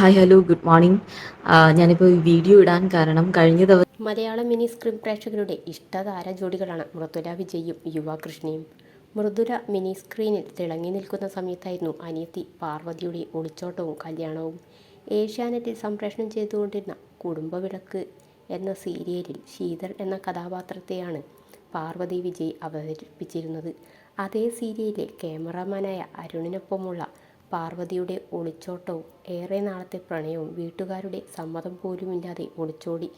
Hi hello good morning ഞാനിപ്പോൾ video ഇടാൻ കാരണം കഴിഞ്ഞ ദിവസം മലയാള മിനി സ്ക്രീൻ പ്രേക്ഷകരുടെ ഇഷ്ടതാര ജോഡികളാണ് മൃദുല വിജയും യുവ കൃഷ്ണയും. മൃദുല മിനി സ്ക്രീനിൽ തിളങ്ങി നിൽക്കുന്ന സമയത്തായിരുന്നു അനിയത്തി പാർവതിയുടെ ഒളിച്ചോട്ടവും കല്യാണവും. ഏഷ്യാനെറ്റിൽ സംപ്രേഷണം ചെയ്തുകൊണ്ടിരുന്ന കുടുംബവിളക്ക് എന്ന സീരിയലിൽ ശീതൾ എന്ന കഥാപാത്രത്തെയാണ് പാർവതി വിജയ് അവതരിപ്പിച്ചിരുന്നത്. അതേ സീരിയലിലെ ക്യാമറാമാനായ അരുണിനൊപ്പമുള്ള പാർവതിയുടെ ഒളിച്ചോട്ടവും ഏറെ നാളത്തെ പ്രണയവും വീട്ടുകാരുടെ സമ്മതം പോലുമില്ലാതെ ഒളിച്ചോടി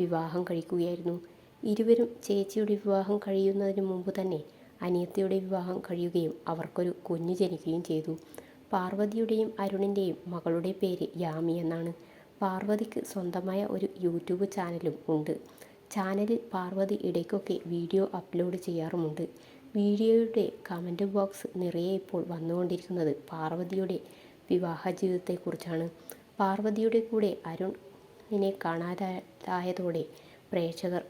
വിവാഹം കഴിക്കുകയായിരുന്നു. ഇരുവരും ചേച്ചിയുടെ വിവാഹം കഴിയുന്നതിന് മുമ്പ് തന്നെ അനിയത്തിയുടെ വിവാഹം കഴിയുകയും അവർക്കൊരു കുഞ്ഞു ജനിക്കുകയും ചെയ്തു. പാർവതിയുടെയും അരുണിന്റെയും മകളുടെ പേര് യാമി എന്നാണ്. പാർവതിക്ക് സ്വന്തമായ ഒരു യൂട്യൂബ് ചാനലും ഉണ്ട്. ചാനലിൽ പാർവതി ഇടയ്ക്കൊക്കെ വീഡിയോ അപ്ലോഡ് ചെയ്യാറുമുണ്ട്. വീഡിയോയുടെ കമന്റ് ബോക്സ് നിറയെ ഇപ്പോൾ വന്നുകൊണ്ടിരിക്കുന്നത് പാർവതിയുടെ വിവാഹ ജീവിതത്തെക്കുറിച്ചാണ് പാർവതിയുടെ കൂടെ അരുണിനെ കാണാതായതോടെ പ്രേക്ഷകർ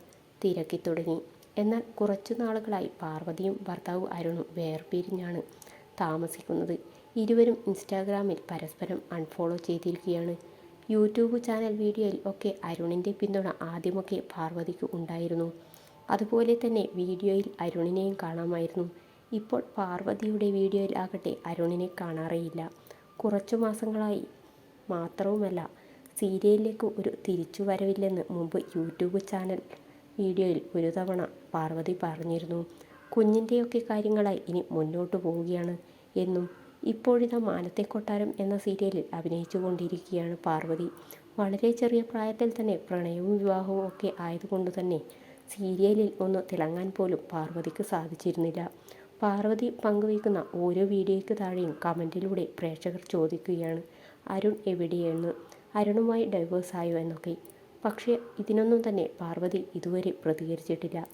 തിരക്കി തുടങ്ങി. എന്നാൽ കുറച്ചു നാളുകളായി പാർവതിയും ഭർത്താവ് അരുണും വേർപിരിഞ്ഞാണ് താമസിക്കുന്നത്. ഇരുവരും ഇൻസ്റ്റാഗ്രാമിൽ പരസ്പരം അൺഫോളോ ചെയ്തിരിക്കുകയാണ്. യൂട്യൂബ് ചാനൽ വീഡിയോയിൽ ഒക്കെ അരുണിന്റെ പിന്തുണ ആദ്യമൊക്കെ പാർവതിക്ക് ഉണ്ടായിരുന്നു. അതുപോലെ തന്നെ വീഡിയോയിൽ അരുണിനെയും കാണാമായിരുന്നു. ഇപ്പോൾ പാർവതിയുടെ വീഡിയോയിൽ ആകട്ടെ അരുണിനെ കാണാറേയില്ല. കുറച്ചു മാസങ്ങളായി മാത്രവുമല്ല സീരിയലിലേക്ക് ഒരു തിരിച്ചു വരവില്ലെന്ന് മുമ്പ് യൂട്യൂബ് ചാനൽ വീഡിയോയിൽ ഒരു തവണ പാർവതി പറഞ്ഞിരുന്നു. കുഞ്ഞിന്റെയൊക്കെ കാര്യങ്ങളായി ഇനി മുന്നോട്ട് പോവുകയാണ് എന്നും ഇപ്പോഴിതാ മാനത്തെ കൊട്ടാരം എന്ന സീരിയലിൽ അഭിനയിച്ചു കൊണ്ടിരിക്കുകയാണ് പാർവതി. വളരെ ചെറിയ പ്രായത്തിൽ തന്നെ പ്രണയവും വിവാഹവും ഒക്കെ ആയതുകൊണ്ട് തന്നെ സീരിയലിൽ ഒന്ന് തിളങ്ങാൻ പോലും പാർവതിക്ക് സാധിച്ചിരുന്നില്ല. പാർവതി പങ്കുവയ്ക്കുന്ന ഓരോ വീഡിയോയ്ക്ക് താഴെയും കമന്റിലൂടെ പ്രേക്ഷകർ ചോദിക്കുകയാണ് അരുൺ എവിടെയെന്ന്? അരുണുമായി ഡൈവേഴ്സ് ആയോ എന്നൊക്കെ. പക്ഷേ ഇതിനൊന്നും തന്നെ പാർവതി ഇതുവരെ പ്രതികരിച്ചിട്ടില്ല.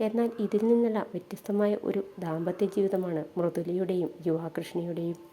എന്നാൽ ഇതിൽ നിന്നെല്ലാം വ്യത്യസ്തമായ ഒരു ദാമ്പത്യ ജീവിതമാണ് മൃദുലയുടെയും യുവാകൃഷ്ണയുടെയും.